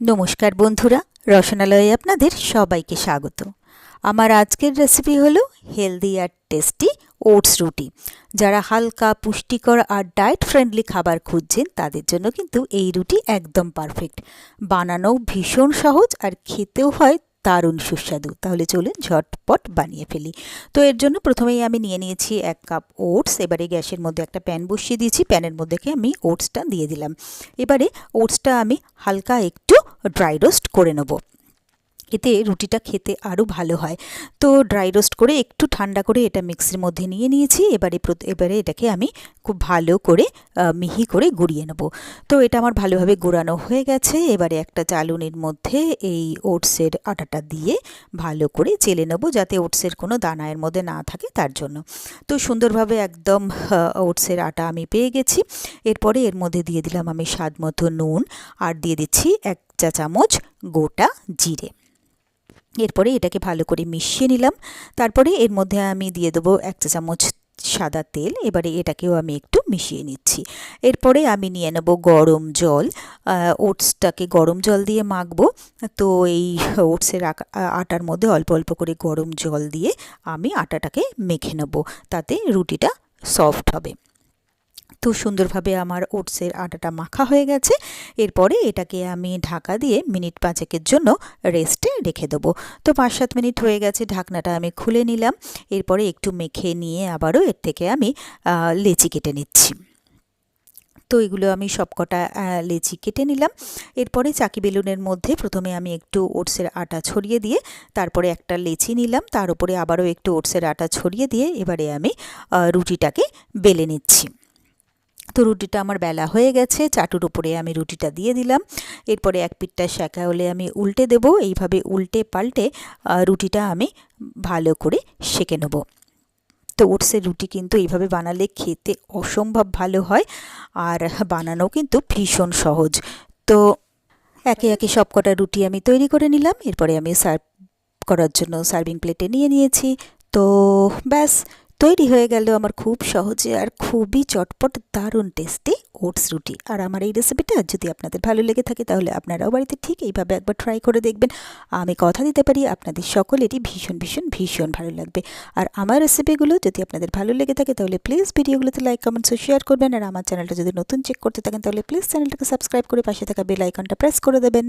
নমস্কার বন্ধুরা, রসনালয়ে আপনাদের সবাইকে স্বাগত। আমার আজকের রেসিপি হলো হেলদি আর টেস্টি ওটস রুটি। যারা হালকা, পুষ্টিকর আর ডায়েট ফ্রেন্ডলি খাবার খুঁজছেন, তাদের জন্য কিন্তু এই রুটি একদম পারফেক্ট বানানো ভীষণ সহজ আর খেতেও হয় দারুণ সুস্বাদু। তাহলে চলুন ঝটপট বানিয়ে ফেলি। তো এর জন্য প্রথমেই আমি নিয়ে নিয়েছি এক কাপ ওটস। এবারে গ্যাসের মধ্যে একটা প্যান বসিয়ে দিয়েছি। প্যানের মধ্যে আমি ওটসটা দিয়ে দিলাম। এবারে ওটসটা আমি হালকা একটু ড্রাই রোস্ট করে নেব। এতে রুটিটা খেতে আরও ভালো হয়। তো ড্রাই রোস্ট করে একটু ঠান্ডা করে এটা মিক্সির মধ্যে নিয়ে নিয়েছি। এবারে এবারে এটাকে আমি খুব ভালো করে মিহি করে গুঁড়িয়ে নেব। তো এটা আমার ভালোভাবে গুঁড়ানো হয়ে গেছে। এবারে একটা চালুনির মধ্যে এই ওটসের আটাটা দিয়ে ভালো করে চেলে নেব যাতে ওটসের কোনো দানায়ের মধ্যে না থাকে তার জন্য। তো সুন্দরভাবে একদম ওটসের আটা আমি পেয়ে গেছি। এরপরে এর মধ্যে দিয়ে দিলাম আমি স্বাদ মতো নুন। আর দিয়ে দিচ্ছি এক চা চামচ গোটা জিরে। এরপরে এটাকে ভালো করে মিশিয়ে নিলাম। তারপরে এর মধ্যে আমি দিয়ে দেবো এক চা চামচ সাদা তেল। এবারে এটাকেও আমি একটু মিশিয়ে নিচ্ছি। এরপরে আমি নিয়ে নেব গরম জল। ওটসটাকে গরম জল দিয়ে মাখবো। তো এই ওটসের আটার মধ্যে অল্প অল্প করে গরম জল দিয়ে আমি আটাটাকে মেখে নেব। তাতে রুটিটা সফট হবে। তো সুন্দরভাবে আমার ওটসের আটাটা মাখা হয়ে গেছে। এরপরে এটাকে আমি ঢাকা দিয়ে মিনিট পাঁচেকের জন্য রেস্টে রেখে দেবো। তো পাঁচ সাত মিনিট হয়ে গেছে, ঢাকনাটা আমি খুলে নিলাম। এরপরে একটু মেখে নিয়ে আবারও এর থেকে আমি লেচি কেটে নিচ্ছি। তো এগুলো আমি সবকটা লেচি কেটে নিলাম। এরপরে চাকি বেলুনের মধ্যে প্রথমে আমি একটু ওটসের আটা ছড়িয়ে দিয়ে, তারপরে একটা লেচি নিলাম। তার উপরে আবারও একটু ওটসের আটা ছড়িয়ে দিয়ে এবারে আমি রুটিটাকে বেলে নিচ্ছি। তো রুটিটা আমার বেলা হয়ে গেছে, চাটুর উপরে আমি রুটিটা দিয়ে দিলাম। এরপরে এক পিঠটা শেখা হলে আমি উল্টে দেব, এইভাবে উল্টে পাল্টে রুটিটা আমি ভালো করে সেঁকে নেব। তো ওটসের রুটি কিন্তু এইভাবে বানালে খেতে অসম্ভব ভালো হয়, আর বানানো কিন্তু ভীষণ সহজ। তো একে একে সব কটা রুটি আমি তৈরি করে নিলাম, এরপরে আমি সার্ভ করার জন্য সার্ভিং প্লেটে নিয়ে নিয়েছি। তো ব্যাস তৈরি হয়ে গেল আমার খুব সহজে আর খুবই চটপট দারুণ টেস্টি ওটস রুটি। আর আমার এই রেসিপিটা যদি আপনাদের ভালো লেগে থাকে তাহলে আপনারাও বাড়িতে ঠিক এইভাবে একবার ট্রাই করে দেখবেন। আমি কথা দিতে পারি, আপনাদের সকলেরই ভীষণ ভীষণ ভীষণ ভালো লাগবে। আর আমার রেসিপিগুলো যদি আপনাদের ভালো লেগে থাকে তাহলে প্লিজ ভিডিওগুলোতে লাইক কমেন্টস শেয়ার করবেন। আর আমার চ্যানেলটা যদি নতুন চেক করতে থাকেন তাহলে প্লিজ চ্যানেলটাকে সাবস্ক্রাইব করে পাশে থাকা বেল আইকনটা প্রেস করে দেবেন।